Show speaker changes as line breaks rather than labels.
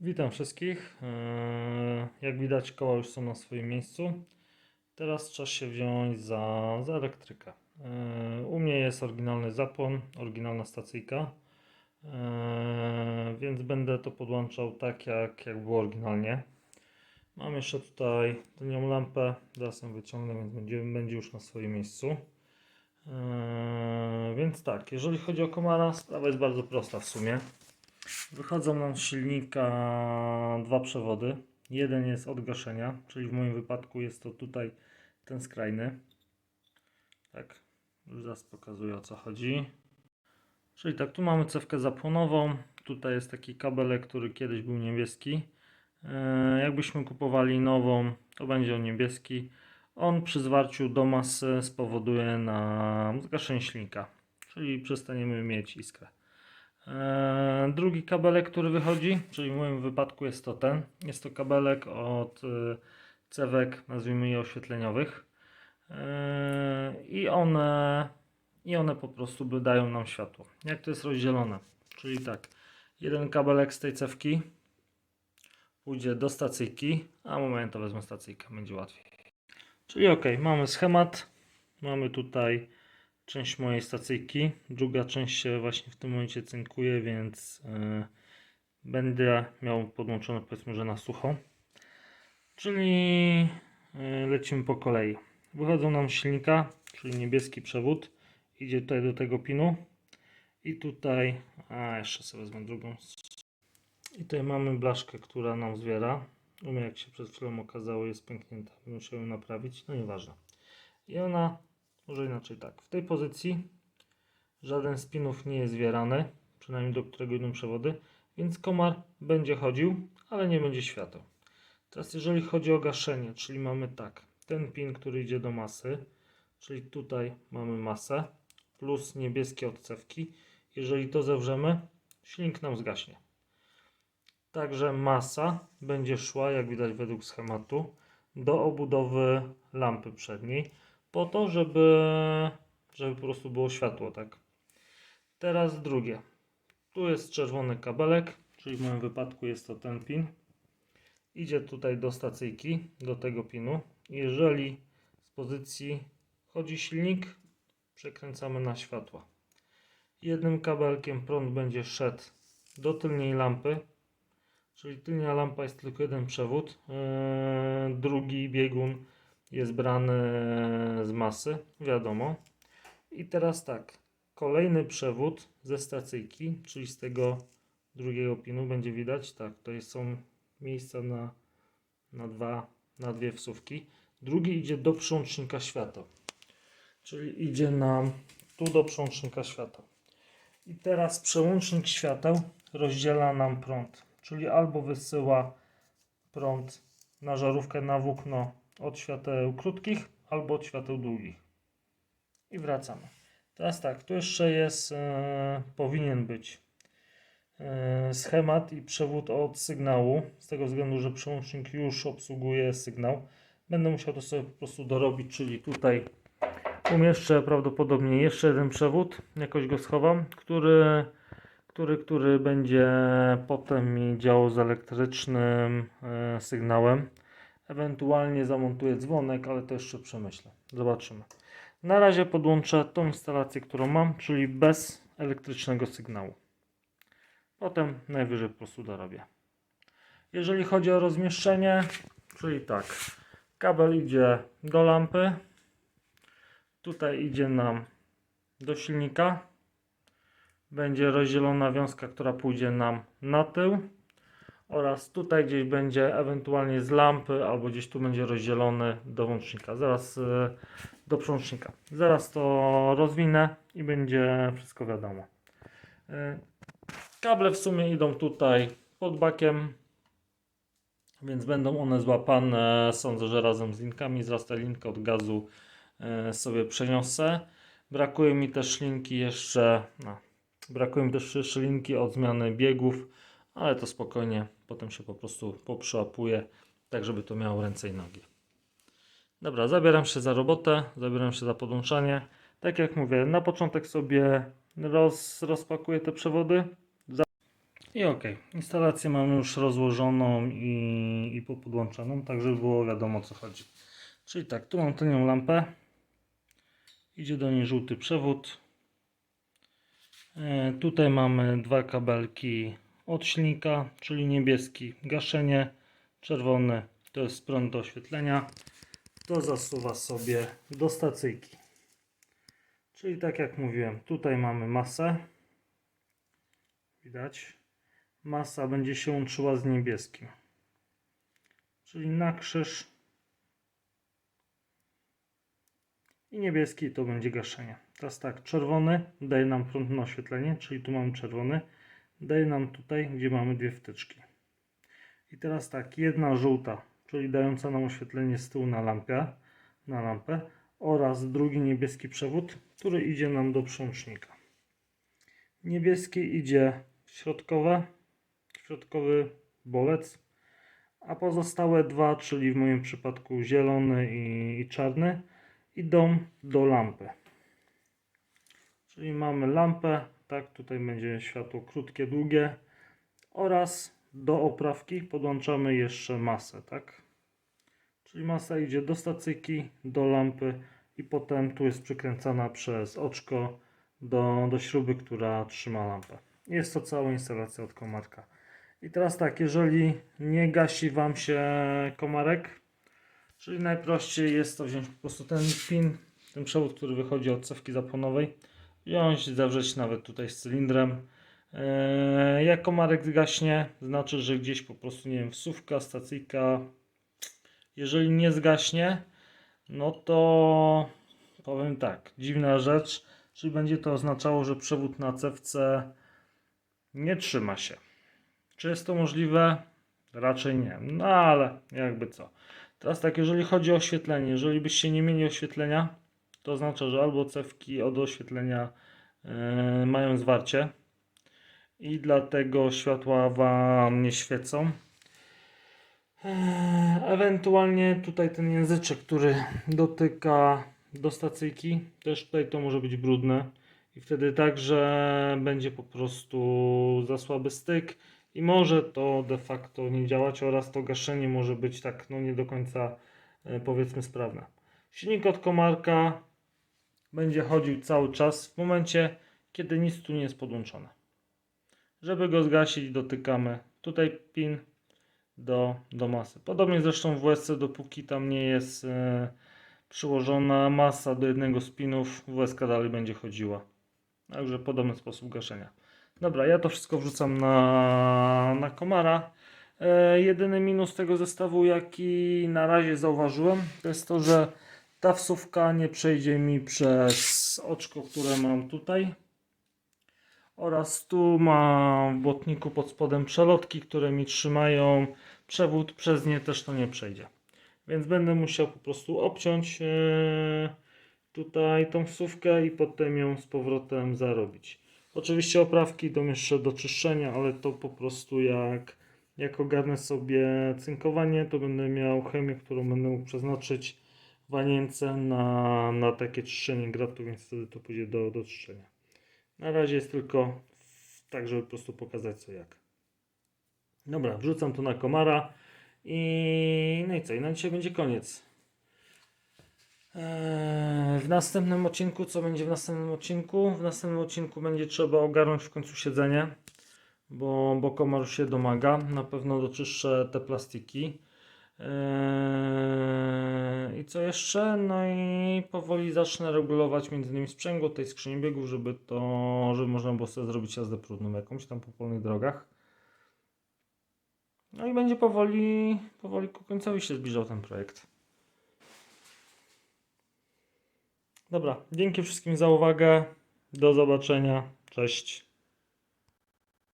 Witam wszystkich. Eee, Jak widać, koła już są na swoim miejscu. Teraz czas się wziąć za, za elektrykę. Eee, U mnie jest oryginalny zapłon, oryginalna stacyjka, Eee, więc będę to podłączał tak, jak, jak było oryginalnie. Mam jeszcze tutaj tylnią lampę, zaraz ją wyciągnę, więc będzie, będzie już na swoim miejscu. Więc tak, jeżeli chodzi o komara, sprawa jest bardzo prosta w sumie. Wychodzą nam z silnika dwa przewody. Jeden jest od gaszenia, czyli w moim wypadku jest to tutaj ten skrajny. Tak, już zaraz pokazuję o co chodzi. Czyli tak, tu mamy cewkę zapłonową. Tutaj jest taki kabelek, który kiedyś był niebieski. E, Jakbyśmy kupowali nową, to będzie on niebieski. On przy zwarciu do masy spowoduje nam zgaszenie silnika, czyli przestaniemy mieć iskrę. Eee, Drugi kabelek, który wychodzi, czyli w moim wypadku jest to ten. Jest to kabelek od y, cewek, nazwijmy je oświetleniowych. Eee, I one, I one po prostu dają nam światło. Jak to jest rozdzielone? Czyli tak, jeden kabelek z tej cewki pójdzie do stacyjki, a moment to wezmę stacyjkę, będzie łatwiej. Czyli ok, mamy schemat, mamy tutaj część mojej stacyjki. Druga część się właśnie w tym momencie cynkuje, więc yy, będę miał podłączone powiedzmy, że na sucho. Czyli yy, lecimy po kolei. Wychodzą nam silnika, czyli niebieski przewód. Idzie tutaj do tego pinu. I tutaj, a jeszcze sobie wezmę drugą. I tutaj mamy blaszkę, która nam zwiera. Mnie, jak się przed chwilą okazało, jest pęknięta. Muszę ją naprawić, no nieważne. I ona może inaczej tak. W tej pozycji żaden z pinów nie jest zwierany, przynajmniej do którego idą przewody, więc komar będzie chodził, ale nie będzie świateł. Teraz jeżeli chodzi o gaszenie, czyli mamy tak, ten pin, który idzie do masy, czyli tutaj mamy masę, plus niebieskie odcewki. Jeżeli to zewrzemy, silnik nam zgaśnie. Także masa będzie szła, jak widać według schematu, do obudowy lampy przedniej po to, żeby, żeby po prostu było światło, tak. Teraz drugie. Tu jest czerwony kabelek, czyli w moim wypadku jest to ten pin. Idzie tutaj do stacyjki, do tego pinu. Jeżeli z pozycji chodzi silnik, przekręcamy na światła. Jednym kabelkiem prąd będzie szedł do tylnej lampy, czyli tylnia lampa jest tylko jeden przewód. Yy, drugi biegun jest brany z masy, wiadomo. I teraz tak, kolejny przewód ze stacyjki, czyli z tego drugiego pinu będzie widać, tak, to jest, są miejsca na, na, dwa, na dwie wsówki. Drugi idzie do przełącznika światła, czyli idzie nam tu do przełącznika światła. I teraz przełącznik świateł rozdziela nam prąd, czyli albo wysyła prąd na żarówkę na włókno od świateł krótkich albo od świateł długich. I wracamy. Teraz tak, tu jeszcze jest, e, powinien być e, schemat i przewód od sygnału, z tego względu, że przełącznik już obsługuje sygnał. Będę musiał to sobie po prostu dorobić, czyli tutaj umieszczę prawdopodobnie jeszcze jeden przewód, jakoś go schowam, który, który, który będzie potem mi działał z elektrycznym e, sygnałem. Ewentualnie zamontuję dzwonek, ale to jeszcze przemyślę. Zobaczymy. Na razie podłączę tą instalację, którą mam, czyli bez elektrycznego sygnału. Potem najwyżej po prostu dorobię. Jeżeli chodzi o rozmieszczenie, czyli tak, kabel idzie do lampy, tutaj idzie nam do silnika, będzie rozdzielona wiązka, która pójdzie nam na tył oraz tutaj gdzieś będzie ewentualnie z lampy albo gdzieś tu będzie rozdzielony do włącznika, zaraz e, do przełącznika. Zaraz to rozwinę i będzie wszystko wiadomo. E, Kable w sumie idą tutaj pod bakiem, więc będą one złapane. Sądzę, że razem z linkami. Zaraz tę linkę od gazu e, sobie przeniosę. Brakuje mi też linki jeszcze. No, brakuje mi też linki od zmiany biegów, ale to spokojnie. Potem się po prostu poprzyłapuje, tak żeby to miało ręce i nogi. Dobra, zabieram się za robotę, zabieram się za podłączanie. Tak jak mówię, na początek sobie roz, rozpakuję te przewody. I ok, instalację mamy już rozłożoną i, i popodłączoną, tak żeby było wiadomo o co chodzi. Czyli tak, tu mam tanią lampę, idzie do niej żółty przewód. E, tutaj mamy dwa kabelki od silnika, czyli niebieski gaszenie, czerwony to jest prąd do oświetlenia. To zasuwa sobie do stacyjki. Czyli tak jak mówiłem, tutaj mamy masę. Widać. Masa będzie się łączyła z niebieskim. Czyli na krzyż. I niebieski to będzie gaszenie. Teraz tak, czerwony daje nam prąd na oświetlenie, czyli tu mamy czerwony. Daje nam tutaj, gdzie mamy dwie wtyczki. I teraz tak, jedna żółta, czyli dająca nam oświetlenie z tyłu na lampę, na lampę oraz drugi niebieski przewód, który idzie nam do przełącznika. Niebieski idzie w środkowe, środkowy bolec, a pozostałe dwa, czyli w moim przypadku zielony i, i czarny, idą do lampy. Czyli mamy lampę, tak, tutaj będzie światło krótkie, długie oraz do oprawki podłączamy jeszcze masę, tak. Czyli masa idzie do stacyjki, do lampy i potem tu jest przykręcana przez oczko do, do śruby, która trzyma lampę. Jest to cała instalacja od komarka. I teraz tak, jeżeli nie gasi Wam się komarek, czyli najprościej jest to wziąć po prostu ten pin, ten przewód, który wychodzi od cewki zapłonowej, wziąć, zawrzeć nawet tutaj z cylindrem. Eee, jak komarek zgaśnie, znaczy, że gdzieś po prostu, nie wiem, wsówka, stacyjka, jeżeli nie zgaśnie, no to powiem tak, dziwna rzecz, czyli będzie to oznaczało, że przewód na cewce nie trzyma się. Czy jest to możliwe? Raczej nie. No ale jakby co. Teraz tak, jeżeli chodzi o oświetlenie, jeżeli byście nie mieli oświetlenia, to oznacza, że albo cewki od oświetlenia yy, mają zwarcie i dlatego światła Wam nie świecą. Eee, Ewentualnie tutaj ten języczek, który dotyka do stacyjki, też tutaj to może być brudne i wtedy także będzie po prostu za słaby styk i może to de facto nie działać oraz to gaszenie może być tak no nie do końca e, powiedzmy sprawne. Silnik od komarka będzie chodził cały czas w momencie, kiedy nic tu nie jest podłączone. Żeby go zgasić, dotykamy tutaj pin do, do masy. Podobnie zresztą w łezce, dopóki tam nie jest e, przyłożona masa do jednego z pinów, łezka dalej będzie chodziła. Także podobny sposób gaszenia. Dobra, ja to wszystko wrzucam na, na komara. E, jedyny minus tego zestawu, jaki na razie zauważyłem, to jest to, że ta wsówka nie przejdzie mi przez oczko, które mam tutaj. Oraz tu mam w błotniku pod spodem przelotki, które mi trzymają przewód, przez nie też to nie przejdzie. Więc będę musiał po prostu obciąć e, tutaj tą wsówkę i potem ją z powrotem zarobić. Oczywiście oprawki idą jeszcze do czyszczenia, ale to po prostu jak, jak ogarnę sobie cynkowanie, to będę miał chemię, którą będę mógł przeznaczyć wanience na, na takie czyszczenie gratu, więc wtedy to pójdzie do, do czyszczenia. Na razie jest tylko tak, żeby po prostu pokazać co jak. Dobra, wrzucam to na komara i no i co, i na dzisiaj będzie koniec. Eee, W następnym odcinku, co będzie w następnym odcinku? W następnym odcinku będzie trzeba ogarnąć w końcu siedzenie, bo, bo komar się domaga. Na pewno doczyszczę te plastiki. Eee, I co jeszcze? No i powoli zacznę regulować między innymi sprzęgło tej skrzyni biegów, żeby to, żeby można było sobie zrobić jazdę próbną jakąś tam po polnych drogach. No i będzie powoli, powoli ku końcowi się zbliżał ten projekt. Dobra, dzięki wszystkim za uwagę. Do zobaczenia. Cześć.